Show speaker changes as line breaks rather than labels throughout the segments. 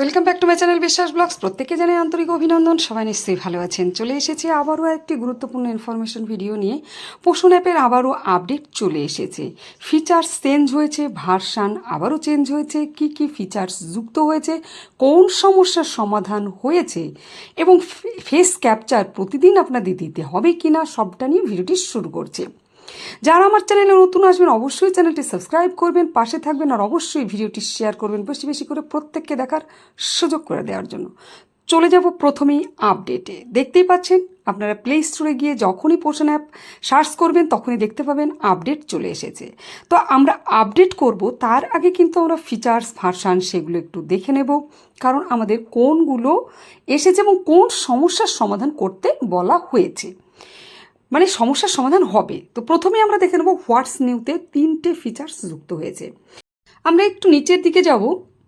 Welcome back to my channel Biswas blogs প্রত্যেকে জানে আন্তরিক অভিনন্দন। সবাই নিশ্চয়ই ভালো আছেন। চলে এসেছি আবারও একটি গুরুত্বপূর্ণ ইনফরমেশন ভিডিও নিয়ে। পোষণ অ্যাপের আবারও আপডেট চলে এসেছে। ফিচার্স চেঞ্জ হয়েছে ভার্সান আবারও চেঞ্জ হয়েছে। কি কি ফিচার্স যুক্ত হয়েছে, কোন সমস্যার সমাধান হয়েছে, এবং ফেস ক্যাপচার প্রতিদিন আপনাদের দিতে হবে কি না সবটা নিয়ে ভিডিওটি শুরু করছে। যারা আমার চ্যানেলে নতুন আসবেন, অবশ্যই চ্যানেলটি সাবস্ক্রাইব করবেন, পাশে থাকবেন আর অবশ্যই ভিডিওটি শেয়ার করবেন বেশি বেশি করে প্রত্যেককে দেখার সুযোগ করে দেওয়ার জন্য। চলে যাব প্রথমেই আপডেটে। দেখতেই পাচ্ছেন, আপনারা প্লে স্টোরে গিয়ে যখনই পোষণ অ্যাপ সার্চ করবেন, তখনই দেখতে পাবেন আপডেট চলে এসেছে। তো আমরা আপডেট করব, তার আগে কিন্তু আমরা ফিচার্স ভার্সান সেগুলো একটু দেখে নেব, কারণ আমাদের কোনগুলো এসেছে এবং কোন সমস্যার সমাধান করতে বলা হয়েছে। মানে সমস্যার সমাধান হবে। তো প্রথমে আমরা দেখে নেব হোয়াটস নিউতে তিনটে ফিচার্স যুক্ত হয়েছে। আমরা একটু নিচের দিকে যাব,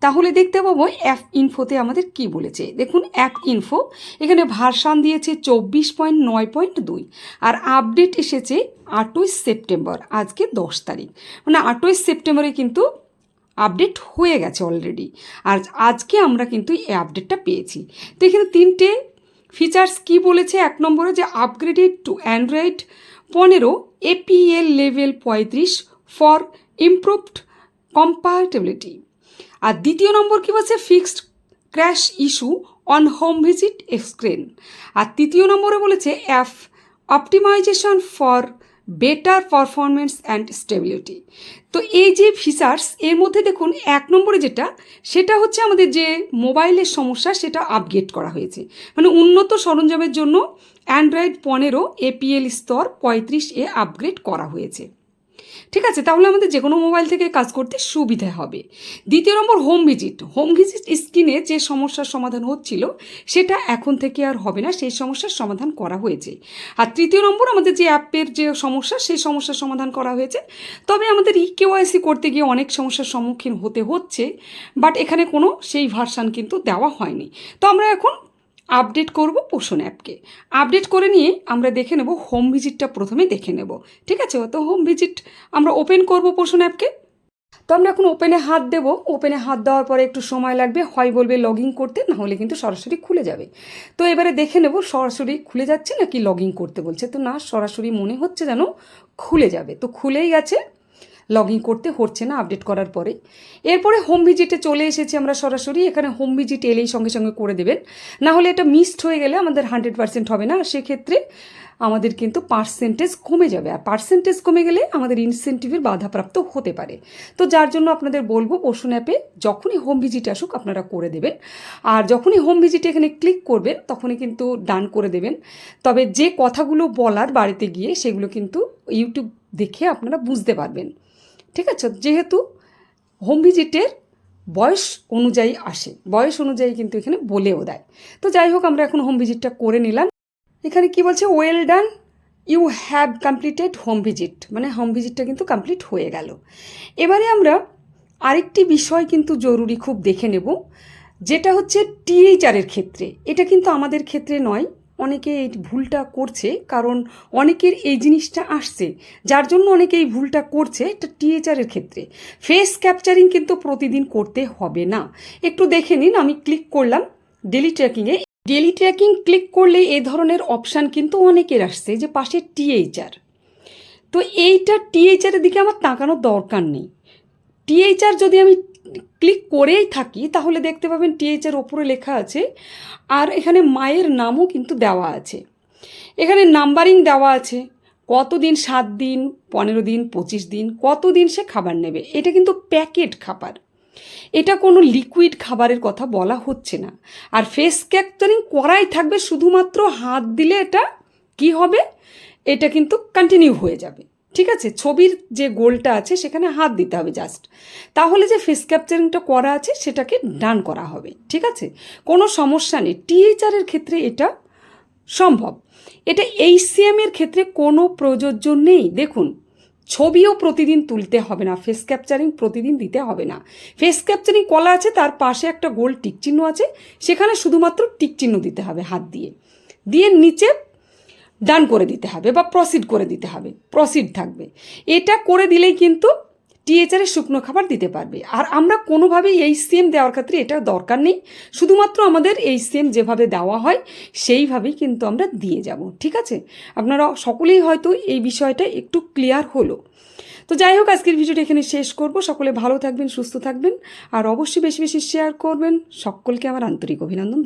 তাহলে দেখতে পাবো অ্যাপ ইনফোতে আমাদের কি বলেছে। দেখুন অ্যাপ ইনফো এখানে ভার্সান দিয়েছে চব্বিশ পয়েন্ট নয় পয়েন্ট দুই, আর আপডেট এসেছে আটই সেপ্টেম্বর, আজকে দশ তারিখ। মানে আটই সেপ্টেম্বরে কিন্তু আপডেট হয়ে গেছে অলরেডি, আর আজকে আমরা কিন্তু এই আপডেটটা পেয়েছি। তো এখানে তিনটে ফিচার্স কি বলেছে এক নম্বরে যে আপগ্রেডেড টু অ্যান্ড্রয়েড পনেরো এপিএল লেভেল পঁয়ত্রিশ ফর ইমপ্রুভড কম্পার্টেবিলিটি আর দ্বিতীয় নম্বর কী বলছে? Fixed crash issue on home visit screen আর তৃতীয় নম্বরে বলেছে app optimization for better performance and stability তো এই যে ফিচার্স এর মধ্যে দেখুন, এক নম্বরে যেটা, সেটা হচ্ছে আমাদের যে মোবাইলের সমস্যা, সেটা আপগ্রেড করা হয়েছে। মানে উন্নত সরঞ্জামের জন্য অ্যান্ড্রয়েড পনেরো এপিএল স্তর পঁয়ত্রিশ এ আপগ্রেড করা হয়েছে। ঠিক আছে? তাহলে আমাদের যে কোনো মোবাইল থেকে কাজ করতে সুবিধা হবে। দ্বিতীয় number home visit home visit স্ক্রিনে যে সমস্যার সমাধান হচ্ছিল, সেটা এখন থেকে আর হবে না। সেই সমস্যার সমাধান করা হয়েছে। আর তৃতীয় নম্বর, আমাদের যে অ্যাপের যে সমস্যা, সেই সমস্যার সমাধান করা হয়েছে। তবে আমাদের ই কেওয়াইসি করতে গিয়ে অনেক সমস্যার সম্মুখীন হতে হচ্ছে বাট এখানে কোনো সেই ভার্সান কিন্তু দেওয়া হয়নি। তো আমরা এখন আপডেট করব পোষণ অ্যাপকে। আপডেট করে নিয়ে আমরা দেখে নেব হোম ভিজিটটা প্রথমে দেখে নেব। ঠিক আছে? তো হোম ভিজিট আমরা ওপেন করব পোষণ অ্যাপকে। তো আমরা এখন ওপেনে হাত দেব। ওপেনে হাত দেওয়ার পরে একটু সময় লাগবে। হয় বলবে লগ করতে, না হলে কিন্তু সরাসরি খুলে যাবে। তো এবারে দেখে নেব সরাসরি খুলে যাচ্ছে নাকি লগ করতে বলছে। তো না, সরাসরি মনে হচ্ছে যেন খুলে যাবে। তো খুলেই গেছে। লগ ইন করতে হচ্ছে না আপডেট করার পরে। এরপরে হোম ভিজিটে চলে এসেছি আমরা সরাসরি, এখানে হোম ভিজিট এলেই সঙ্গে সঙ্গে করে দেবেন। না হলে এটা মিসড হয়ে গেলে আমাদের হান্ড্রেড পার্সেন্ট হবে না, সেক্ষেত্রে আমাদের কিন্তু পার্সেন্টেজ কমে যাবে। আর পার্সেন্টেজ কমে গেলে আমাদের ইনসেন্টিভের বাধাপ্রাপ্ত হতে পারে। তো যার জন্য আপনাদের বলব পোষণ অ্যাপে যখনই হোম ভিজিট আসুক আপনারা করে দেবেন। আর যখনই হোম ভিজিটে এখানে ক্লিক করবেন, তখনই কিন্তু ডান করে দেবেন। তবে যে কথাগুলো বলার বাড়িতে গিয়ে সেগুলো কিন্তু ইউটিউব দেখে আপনারা বুঝতে পারবেন। ঠিক আছে? যেহেতু হোম ভিজিটের বয়স অনুযায়ী আসে। বয়স অনুযায়ী কিন্তু এখানে বলেও দেয়। তো যাই হোক, আমরা এখন হোম ভিজিটটা করে নিলাম। এখানে কি বলছে? Well done you have completed home visit মানে হোম ভিজিটটা কিন্তু কমপ্লিট হয়ে গেল। এবারে আমরা আরেকটি বিষয় কিন্তু জরুরি খুব দেখে নেব। যেটা হচ্ছে টিএইচআরের ক্ষেত্রে। এটা কিন্তু আমাদের ক্ষেত্রে নয় অনেকে এই ভুলটা করছে, কারণ অনেকের এই জিনিসটা আসছে। যার জন্য অনেকে এই ভুলটা করছে, এটা টিএচআরের ক্ষেত্রে। ফেস ক্যাপচারিং কিন্তু প্রতিদিন করতে হবে না। একটু দেখে নিন, আমি ক্লিক করলাম ডেলি ট্র্যাকিংয়ে ডেলি ট্র্যাকিং ক্লিক করলে এ ধরনের অপশান কিন্তু অনেকের আসছে, যে পাশে টিএইচআর তো এইটা টিএইচআরের দিকে আমার তাকানোর দরকার নেই। টিএইচআর যদি আমি ক্লিক করেই থাকি, তাহলে দেখতে পাবেন টিএইচআর ওপরে লেখা আছে, আর এখানে মায়ের নামও কিন্তু দেওয়া আছে। এখানে নাম্বারিং দেওয়া আছে, কতদিন সাত দিন, পনেরো দিন, পঁচিশ দিন, কতদিন সে খাবার নেবে, এটা কিন্তু প্যাকেট খাবার। এটা কোনো লিকুইড খাবারের কথা বলা হচ্ছে না। আর ফেস ক্যাপচারিং করাই থাকবে, শুধুমাত্র হাত দিলে এটা কি হবে? এটা কিন্তু কন্টিনিউ হয়ে যাবে। ঠিক আছে? ছবির যে গোলটা আছে, সেখানে হাত দিতে হবে জাস্ট তাহলে যে ফেস ক্যাপচারিংটা করা আছে, সেটাকে ডান করা হবে। ঠিক আছে? কোনো সমস্যা নেই। টিএইচআরের ক্ষেত্রে এটা সম্ভব। এটা এইচসিএম এর ক্ষেত্রে কোনো প্রযোজ্য নেই। দেখুন, ছবিও প্রতিদিন তুলতে হবে না। ফেস ক্যাপচারিং প্রতিদিন দিতে হবে না। ফেস ক্যাপচারিং কলা আছে, তার পাশে একটা গোল টিকচিহ্ন আছে। সেখানে শুধুমাত্র টিকচিহ্ন দিতে হবে হাত দিয়ে। দিয়ে নিচে ডান করে দিতে হবে বা প্রসিড করে দিতে হবে প্রসিড থাকবে। এটা করে দিলেই কিন্তু টিএচআরের শুকনো খাবার দিতে পারবে। আর আমরা কোনোভাবেই এই সেম দেওয়ার ক্ষেত্রে এটা দরকার নেই। শুধুমাত্র আমাদের এই সেম যেভাবে দেওয়া হয়, সেইভাবেই কিন্তু আমরা দিয়ে যাব, ঠিক আছে? আপনারা সকলেই হয়তো এই বিষয়টা একটু ক্লিয়ার হলো। তো যাই হোক, আজকের ভিডিওটা এখানে শেষ করব। সকলে ভালো থাকবেন, সুস্থ থাকবেন। আর অবশ্যই বেশি বেশি শেয়ার করবেন। সকলকে আমার আন্তরিক অভিনন্দন।